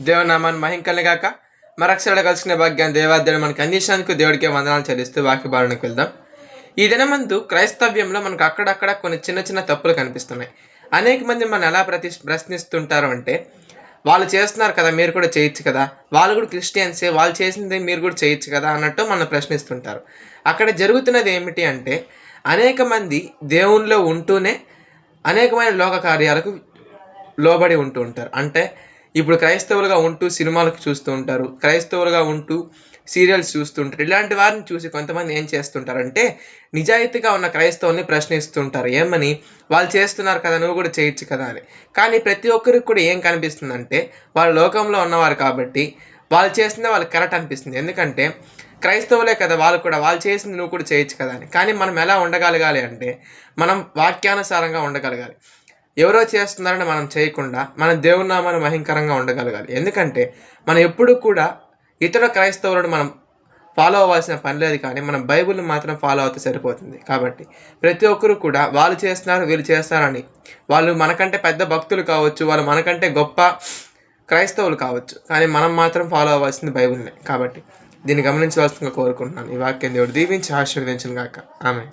దేవనామాన్ని మహింకలుగాక మరక్షరాలు కలిసిన భాగ్యాన్ని దేవాదేవుడు మనకు అందించినందుకు దేవుడికి వందనాలు చెల్లిస్తూ వాక్య భావనకు వెళ్దాం. ఈ దినమందు క్రైస్తవ్యంలో మనకు అక్కడక్కడ కొన్ని చిన్న చిన్న తప్పులు కనిపిస్తున్నాయి. అనేక మంది మనం ఎలా ప్రతి ప్రశ్నిస్తుంటారు అంటే వాళ్ళు చేస్తున్నారు కదా మీరు కూడా చేయొచ్చు కదా వాళ్ళు కూడా క్రిస్టియన్సే వాళ్ళు చేసింది మీరు కూడా చేయొచ్చు కదా అన్నట్టు మనం ప్రశ్నిస్తుంటారు. అక్కడ జరుగుతున్నది ఏమిటి అంటే అనేక మంది దేవునిలో ఉంటూనే అనేకమైన లోక కార్యాలకు లోబడి ఉంటూ ఉంటారు. అంటే ఇప్పుడు క్రైస్తవులుగా ఉంటూ సినిమాలకు చూస్తూ ఉంటారు క్రైస్తవులుగా ఉంటూ సీరియల్స్ చూస్తుంటారు ఇలాంటి వారిని చూసి కొంతమంది ఏం చేస్తుంటారంటే నిజాయితీగా ఉన్న క్రైస్తవుల్ని ప్రశ్నిస్తుంటారు ఏమని? వాళ్ళు చేస్తున్నారు కదా నువ్వు కూడా చేయొచ్చు కదా అని. కానీ ప్రతి ఒక్కరికి కూడా ఏం కనిపిస్తుందంటే వాళ్ళు లోకంలో ఉన్నవారు కాబట్టి వాళ్ళు చేసిందే వాళ్ళకి కరెక్ట్ అనిపిస్తుంది. ఎందుకంటే క్రైస్తవులే కదా వాళ్ళు కూడా వాళ్ళు చేసింది నువ్వు కూడా చేయొచ్చు కదా అని. కానీ మనం ఎలా ఉండగలగాలి అంటే మనం వాక్యానుసారంగా ఉండగలగాలి. ఎవరో చేస్తున్నారని మనం చేయకుండా మన దేవుని నామాన్ని మహింకరంగా ఉండగలగాలి. ఎందుకంటే మనం ఎప్పుడు కూడా ఇతర క్రైస్తవులను మనం ఫాలో అవ్వాల్సిన పని లేదు కానీ మనం బైబిల్ని మాత్రం ఫాలో అవుతే సరిపోతుంది. కాబట్టి ప్రతి ఒక్కరు కూడా వాళ్ళు చేస్తున్నారు వీళ్ళు చేస్తారని వాళ్ళు మనకంటే పెద్ద భక్తులు కావచ్చు వాళ్ళు మనకంటే గొప్ప క్రైస్తవులు కావచ్చు కానీ మనం మాత్రం ఫాలో అవ్వాల్సింది బైబిల్నే. కాబట్టి దీన్ని గమనించవలసిందిగా కోరుకుంటున్నాను. ఈ వాక్యం దేవుడు దీవించి ఆశీర్వదించిన గాక. ఆమె